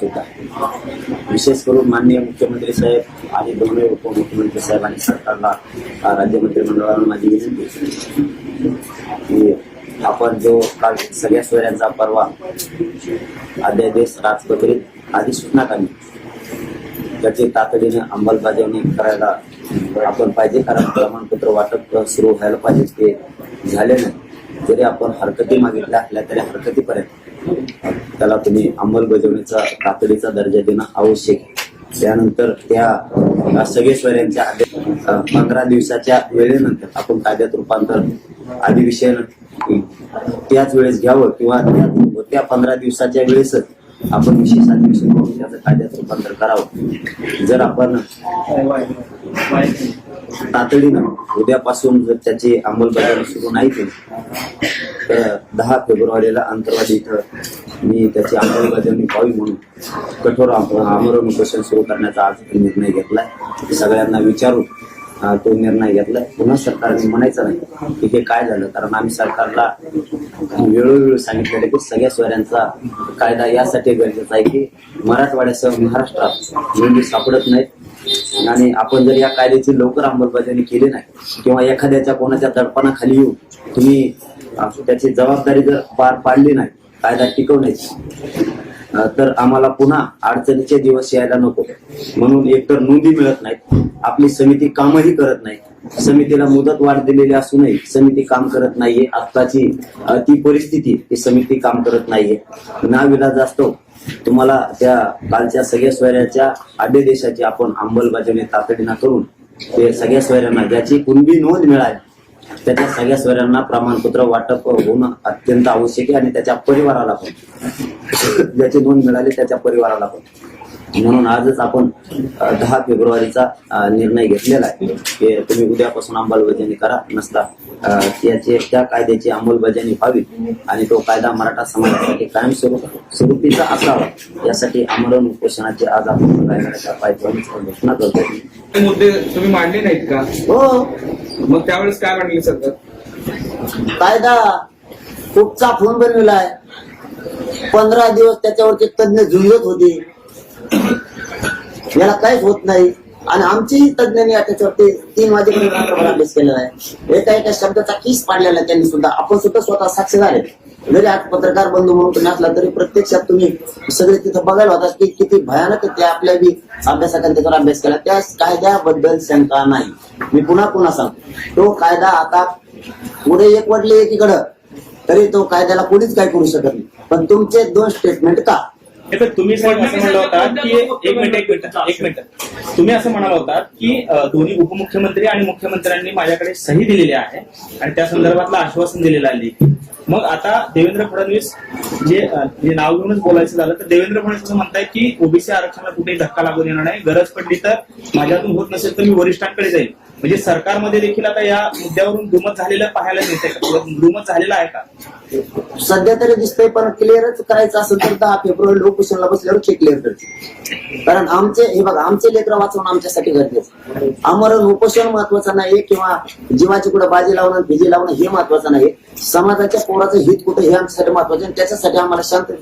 सुद्धा. विशेष करून माननीय मुख्यमंत्री साहेब आणि दोन्ही उपमुख्यमंत्री साहेब आणि सरकारला राज्य मंत्रिमंडळाला माझी विनंती की आपण जो काल सगळ्या सोयऱ्यांचा परवा अध्यादेश राजपत्रित अधिसूचना काढली त्याची तातडीने अंमलबजावणी करायला आपण पाहिजे कारण प्रमाणपत्र वाटप सुरू व्हायला पाहिजे ते झाले नाही. जरी आपण हरकती मागितल्या असल्या तरी हरकतीपर्यंत. त्याला तुम्ही अंमलबजावणीचा तातडीचा दर्जा देणं आवश्यक आहे. त्यानंतर त्या सगळे स्वऱ्यांच्या पंधरा दिवसाच्या वेळेनंतर आपण कायद्यात रूपांतर अधिविषयन त्याच वेळेस घ्यावं किंवा त्या- पंधरा दिवसाच्या वेळेसच आपण विशेष अधिवेशन करून त्याचं कायद्यात रूपांतर करावं. जर आपण तातडीनं उद्यापासून जर त्याची अंमलबजावणी सुरू नाही केली तर दहा फेब्रुवारीला अंतरवादी इथं मी त्याची अंमलबजावणी व्हावी म्हणून कठोर आमरण उपोषण सुरू करण्याचा आज निर्णय घेतलाय. सगळ्यांना विचारून तो निर्णय घेतलाय. पुन्हा सरकारने म्हणायचं नाही की हे काय झालं कारण आम्ही सरकारला वेळोवेळी सांगितलेलं की सगळ्या स्वऱ्यांचा कायदा यासाठी गरजेचा आहे की मराठवाड्यासह महाराष्ट्रात नोंदी सापडत नाहीत. आणि आपण जर या कायद्याची लवकर अंमलबजावणी केली नाही किंवा एखाद्याच्या कोणाच्या दडपणाखाली येऊन तुम्ही त्याची जबाबदारी जर पार पाडली नाही कायदा टिकवण्याची तर आम्हाला पुन्हा अडचणीचे दिवस यायला नको. म्हणून एकतर नोंदी मिळत नाहीत आपली समिती कामही करत नाही समितीला मुदत वाढ दिलेली असूनही समिती काम करत नाहीये. आत्ताची ती परिस्थिती ही समिती काम करत नाहीये. ना विला असतो तुम्हाला त्या कालच्या सगळ्या स्वैऱ्याच्या आद्यदेशाची आपण अंमलबजावणी तातडीनं करून ते सगळ्या स्वैऱ्यांना ज्याची कुणबी नोंद मिळाली त्याच्या सगळ्या स्वैऱ्यांना प्रमाणपत्र वाटप होणं अत्यंत आवश्यक आहे आणि त्याच्या परिवाराला पण. ज्याची नोंद मिळाली त्याच्या परिवाराला पण. म्हणून आजच आपण दहा फेब्रुवारीचा निर्णय घेतलेला आहे. की तुम्ही उद्यापासून अंमलबजावणी करा नसता त्याचे त्या कायद्याची अंमलबजावणी व्हावी आणि तो कायदा मराठा समाजासाठी कायम स्वरूप स्वरूपीचा असावा. यासाठी आमरण उपोषणाची आज आपण घोषणा करतो ते मुद्दे तुम्ही मांडले नाहीत का? हो. मग त्यावेळेस काय मांडले सरकार कायदा खूप चाफून बनविलाय. पंधरा दिवस त्याच्यावरचे तज्ञ झुंजत होते. याला काहीच होत नाही. आणि आमचीही तज्ञांनी त्याच्यावरती तीन वाजेपर्यंत रात्रभर अभ्यास केलेला आहे. एका एका शब्दाचा किस पाडलेला आहे त्यांनी सुद्धा. आपण सुद्धा स्वतः साक्षीदार आहे जरी आज पत्रकार बंधू म्हणून तुम्ही असला तरी प्रत्यक्षात तुम्ही सगळे तिथं बघायला होता की किती भयानक ते आपल्या बी अभ्यासकांनी त्याच्यावर अभ्यास केला. त्या कायद्याबद्दल शंका नाही. मी पुन्हा पुन्हा सांगतो. तो कायदा आता पुढे एक वडले एकीकडं तरी तो कायद्याला कोणीच काय करू शकत नाही. पण तुमचे दोन स्टेटमेंट का? तुम्ही साहेब असं होता की एक मिनिट एक मिनिट एक मिनिट. तुम्ही असं म्हणाला होता की दोन्ही उपमुख्यमंत्री आणि मुख्यमंत्र्यांनी माझ्याकडे सही दिलेली आहे आणि त्या संदर्भातलं आश्वासन दिलेलं आहे. मग आता देवेंद्र फडणवीस जे नाव घेऊनच बोलायचं झालं तर देवेंद्र फडणवीस असं म्हणताय की ओबीसी आरक्षणाला कुठेही धक्का लागून येणार नाही गरज पडली तर माझ्यातून होत नसेल तर मी वरिष्ठांकडे जाईल. म्हणजे सरकारमध्ये देखील आता या मुद्द्यावरून दुमत झालेलं पाहायला मिळतंय का? दुमत झालेलं आहे का? सध्या तरी दिसतंय पण क्लिअरच करायचं असेल तर दहा फेब्रुवारी लोकशाहीला बसल्यावर ते क्लिअर करते. कारण आमचे हे बघा आमचे लेकर वाचवणं आमच्यासाठी गरजेचं. आमरण उपोषण महत्वाचं नाही किंवा जीवाची कुठं बाजी लावणं भिजी लावणं हे महत्वाचं नाही समाजाच्या पोराचं हित कुठं हे आमच्यासाठी महत्वाचं आणि त्याच्यासाठी आम्हाला शांत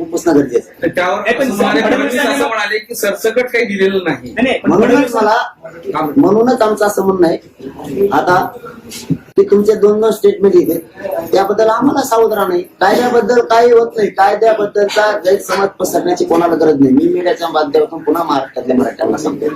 उपोषणं गरजेचं म्हणाले की सरसकट काही दिलेलं नाही. म्हणूनच मला म्हणूनच आमचं असं म्हणणं आहे. आता की तुमचे दोन दोन स्टेटमेंट येते. त्याबद्दल आम्हाला सावध नाही कायद्याबद्दल काही होत नाही. कायद्याबद्दलचा गैरसमज पसरण्याची कोणाला गरज नाही. मी मीडियाच्या माध्यमातून पुन्हा महाराष्ट्रातल्या मराठ्यांना सांगतो.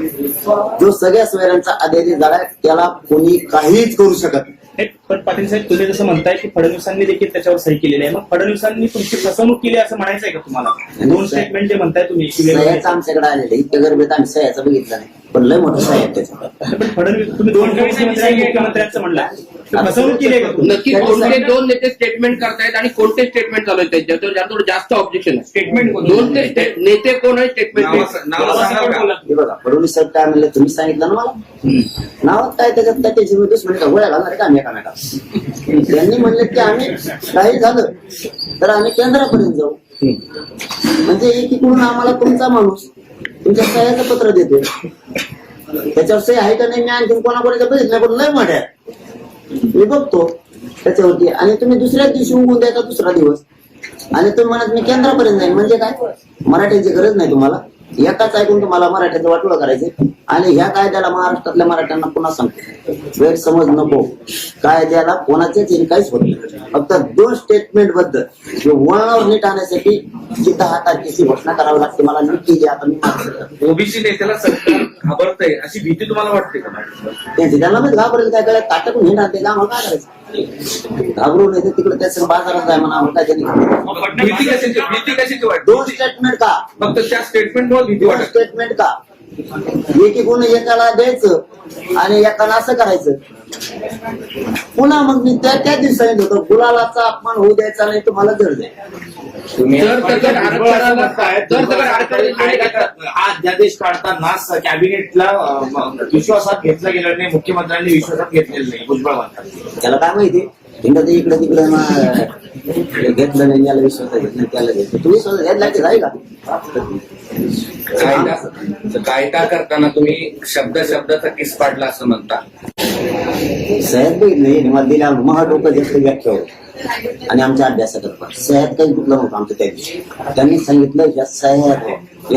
जो सगळ्या स्वैरांचा अध्यादेश झालाय त्याला कोणी काहीच करू शकत नाही. पण पाटील साहेब तुम्ही जसं म्हणताय की फडणवीसांनी देखील त्याच्यावर सही केलेली आहे. मग फडणवीसांनी तुमची फसवणूक केली असं म्हणायचं आहे का तुम्हाला? दोन स्टेटमेंट जे म्हणताय तुम्ही सह्याचं आमच्याकडे आलेलं इतक्या गरबेत आम्ही सह्याचं बघितलं नाही. पण लय मोठं सह्या आहेत त्याच्यावर पण फडणवीस तुम्ही दोन मुख्यमंत्र्यांचं म्हणला. फसवणूक केली आहे का तुम्ही? नक्की कोणते दोन नेते स्टेटमेंट करतायत आणि कोणते स्टेटमेंट चालू आहेत ज्याच्यावर ज्यावर जास्त ऑब्जेक्शन आहे. स्टेटमेंट दोन ते स्टे- नेते कोण आहे स्टेटमेंट नाव नाव सांगा का? हे बघा फडणवीस साहेब काय म्हणले? तुम्ही सांगितलं ना मला? नावात काय त्याच्यात? काय त्याची मी दुश्मनी का? गोळ्या घालणार का आम्ही एकामेका? त्यांनी म्हणले की आम्ही काही झालं तर आम्ही केंद्रापर्यंत जाऊ. म्हणजे एकीकडून आम्हाला तुमचा माणूस तुमच्या सह्याचं पत्र देतो त्याच्यावर सही आहे का नाही मी आणखी कोणाकोणाच्या बघितलं पण लय मोठ्या मी बघतो त्याच्यावरती. आणि तुम्ही दुसऱ्याच दिवशी उगून द्यायचा दुसरा दिवस. आणि तुम्ही म्हणत मी केंद्रापर्यंत जाईन. म्हणजे काय? मराठ्यांची गरज नाही तुम्हाला. एकाच ऐकून तुम्हाला मराठ्याचं वाटोळं करायचं आणि ह्या कायद्याला महाराष्ट्रातल्या मराठ्यांना पुन्हा सांगतो. गैरसमज नको. कायद्याला कोणाचेच येईल काहीच होत फक्त दोन स्टेटमेंटबद्दल वळणावर नीट आणण्यासाठी जिथं दहा तारखेची घोषणा करावी लागते मला नक्की जे आता मी ओबीसी नेत्याला सरकार घाबरतंय अशी भीती तुम्हाला वाटते का त्यांना घाबरेल काय काय ताटकून घेणार ते आम्हाला काय करायचं? घाबरून नाही तिकडे त्याचं बाजारात जाय म्हणा आम्हाला काय त्यांनी भीती कशाची भीती कशाची दोन वाटते? स्टेटमेंट का? फक्त त्या स्टेटमेंटमुळे भीती दोन वाटत. स्टेटमेंट का? एक गुण एकाला द्यायचं आणि एकाला असं करायचं. पुन्हा मग मी त्या त्या दिवसाने होतो गुलालाचा अपमान होऊ द्यायचा नाही तुम्हाला जर द्या जर सगळं आरक्षणाला जर सगळं आरक्षण हा अध्यादेश काढताना कॅबिनेटला विश्वासात घेतला गेला नाही मुख्यमंत्र्यांनी विश्वासात घेतलेलं नाही भुजबळ म्हणतात. त्याला काय माहिती? इकडे तिकडे घेतलं नाही याला विश्वास घेत नाही त्याला घेतलं. तू विश्वास घ्यायला की आहे का कायदा कायदा करताना तुम्ही शब्द शब्दाचा किस पाडला असं म्हणता? साहेब नाही दिला महत्त्व जास्त व्याख्या होत आणि आमच्या अभ्यासात साहेब काही कुठलं होतं आमचं त्या दिवशी. त्यांनी सांगितलं या सह्यात